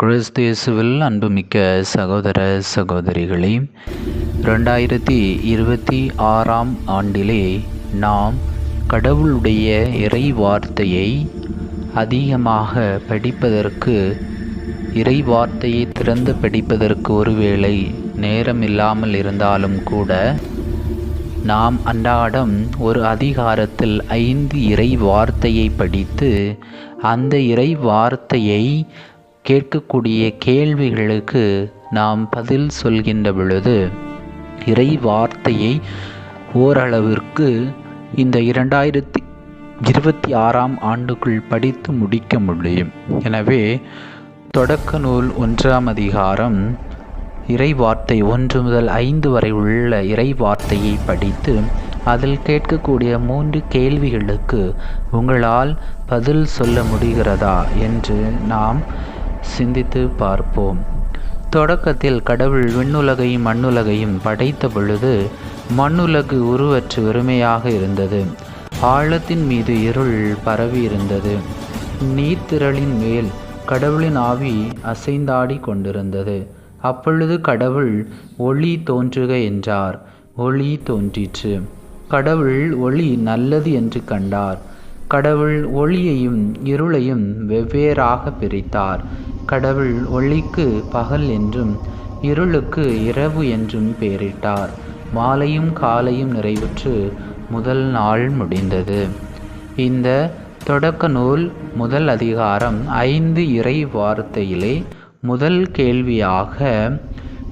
கிறிஸ்தேசுவில் அன்புமிக்க சகோதர சகோதரிகளே ரெண்டாயிரத்தி இருபத்தி ஆறாம் ஆண்டிலே நாம் கடவுளுடைய இறை வார்த்தையை அதிகமாக படிப்பதற்கு இறை வார்த்தையை திறந்து படிப்பதற்கு ஒருவேளை நேரம் இல்லாமல் இருந்தாலும் கூட நாம் அன்றாடம் ஒரு அதிகாரத்தில் ஐந்து இறை வார்த்தையை படித்து அந்த இறை வார்த்தையை கேட்கக்கூடிய கேள்விகளுக்கு நாம் பதில் சொல்கின்ற பொழுது இறை வார்த்தையை ஓரளவிற்கு இந்த இரண்டாயிரத்தி இருபத்தி ஆறாம் ஆண்டுக்குள் படித்து முடிக்க முடியும். எனவே தொடக்க நூல் ஒன்றாம் அதிகாரம் இறை வார்த்தை ஒன்று முதல் ஐந்து வரை உள்ள இறை வார்த்தையை படித்து அதில் கேட்கக்கூடிய மூன்று கேள்விகளுக்கு உங்களால் பதில் சொல்ல முடிகிறதா என்று நாம் சிந்தித்து பார்ப்போம். தொடக்கத்தில் கடவுள் விண்ணுலகையும் மண்ணுலகையும் படைத்த பொழுது மண்ணுலகு உருவற்று வெறுமையாக இருந்தது. ஆழத்தின் மீது இருள் பரவி இருந்தது. நீர்த்திரளின் மேல் கடவுளின் ஆவி அசைந்தாடி கொண்டிருந்தது. அப்பொழுது கடவுள் ஒளி தோன்றுக என்றார். ஒளி தோன்றிற்று. கடவுள் ஒளி நல்லது என்று கண்டார். கடவுள் ஒளியையும் இருளையும் வெவ்வேறாக பிரித்தார். கடவுள் ஒளிக்கு பகல் என்றும் இருளுக்கு இரவு என்றும் பெயரிட்டார். மாலையும் காலையும் நிறைவுற்று முதல் நாள் முடிந்தது. இந்த தொடக்க நூல் முதல் அதிகாரம் ஐந்து இறை வார்த்தையிலே முதல் கேள்வியாக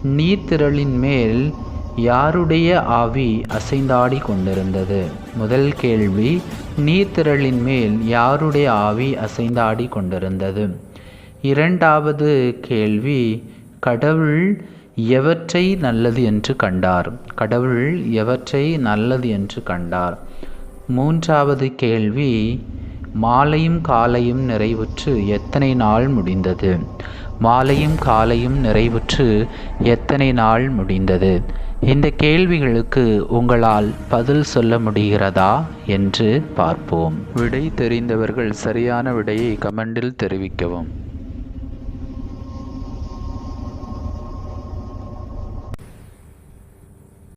நீர்த்திரளின் மேல் யாருடைய ஆவி அசைந்தாடி கொண்டிருந்தது? முதல் கேள்வி நீர்த்திரளின் மேல் யாருடைய ஆவி அசைந்தாடி கொண்டிருந்தது? இரண்டாவது கேள்வி கடவுள் எவற்றை நல்லது என்று கண்டார்? கடவுள் எவற்றை நல்லது என்று கண்டார்? மூன்றாவது கேள்வி மாலையும் காலையும் நிறைவுற்று எத்தனை நாள் முடிந்தது? மாலையும் காலையும் நிறைவுற்று எத்தனை நாள் முடிந்தது? இந்த கேள்விகளுக்கு உங்களால் பதில் சொல்ல முடிகிறதா என்று பார்ப்போம். விடை தெரிந்தவர்கள் சரியான விடையை கமெண்டில் தெரிவிக்கவும்.